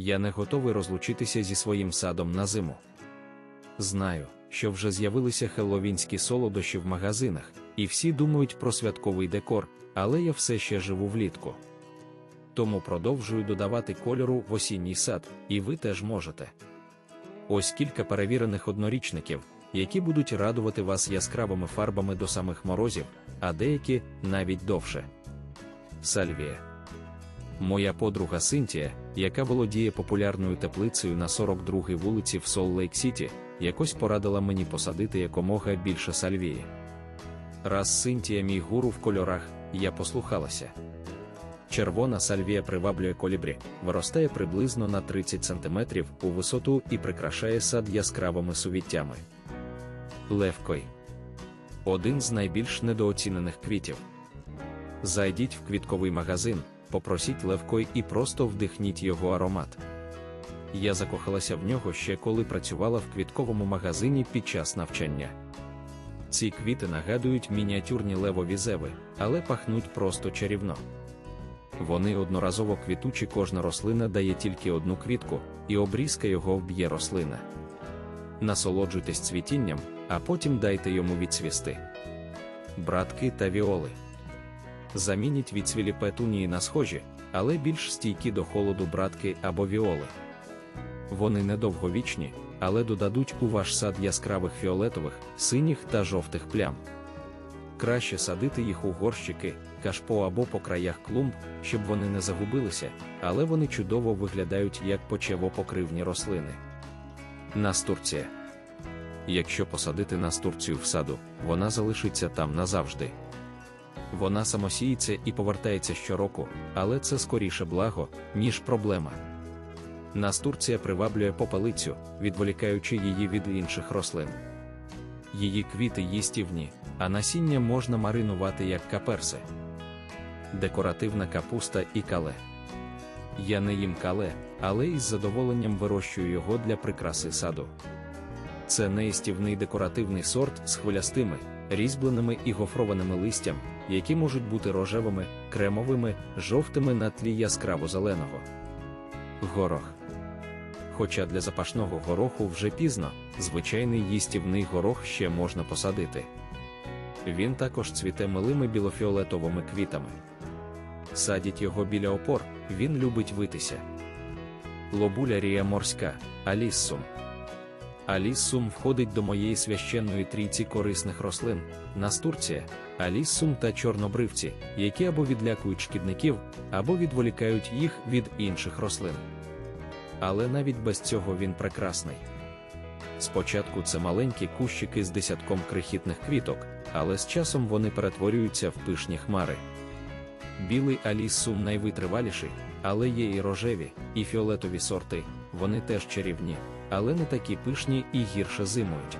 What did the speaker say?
Я не готовий розлучитися зі своїм садом на зиму. Знаю, що вже з'явилися хелловінські солодощі в магазинах, і всі думають про святковий декор, але я все ще живу влітку. Тому продовжую додавати кольору в осінній сад, і ви теж можете. Ось кілька перевірених однорічників, які будуть радувати вас яскравими фарбами до самих морозів, а деякі навіть довше. Сальвія. Моя подруга Синтія, яка володіє популярною теплицею на 42-й вулиці в Сол-Лейк Сіті, якось порадила мені посадити якомога більше сальвії. Раз Синтія мій гуру в кольорах, я послухалася. Червона сальвія приваблює колібрі, виростає приблизно на 30 см у висоту і прикрашає сад яскравими сувіттями. Левкой один з найбільш недооцінених квітів. Зайдіть в квітковий магазин, попросіть левкой і просто вдихніть його аромат. Я закохалася в нього ще коли працювала в квітковому магазині під час навчання. Ці квіти нагадують мініатюрні левові зеви, але пахнуть просто чарівно. Вони одноразово квітучі, кожна рослина дає тільки одну квітку, і обрізка його вб'є рослина. Насолоджуйтесь цвітінням, а потім дайте йому відцвісти. Братки та віоли. Замініть відцвілі петунії на схожі, але більш стійкі до холоду братки або віоли. Вони недовговічні, але додадуть у ваш сад яскравих фіолетових, синіх та жовтих плям. Краще садити їх у горщики, кашпо або по краях клумб, щоб вони не загубилися, але вони чудово виглядають як почевопокривні рослини. Настурція. Якщо посадити настурцію в саду, вона залишиться там назавжди. Вона самосіється і повертається щороку, але це скоріше благо, ніж проблема. Настурція приваблює попелицю, відволікаючи її від інших рослин. Її квіти їстівні, а насіння можна маринувати як каперси. Декоративна капуста і кале. Я не їм кале, але із задоволенням вирощую його для прикраси саду. Це неїстівний декоративний сорт з хвилястими, різьбленими і гофрованими листям, які можуть бути рожевими, кремовими, жовтими на тлі яскраво зеленого. Горох. Хоча для запашного гороху вже пізно, звичайний їстівний горох ще можна посадити. Він також цвіте милими білофіолетовими квітами. Садіть його біля опор, він любить витися. Лобулярія морська, аліссум. Аліссум входить до моєї священної трійці корисних рослин, настурція, аліссум та чорнобривці, які або відлякують шкідників, або відволікають їх від інших рослин. Але навіть без цього він прекрасний. Спочатку це маленькі кущики з десятком крихітних квіток, але з часом вони перетворюються в пишні хмари. Білий аліссум найвитриваліший, але є і рожеві, і фіолетові сорти, вони теж чарівні, але не такі пишні і гірше зимують.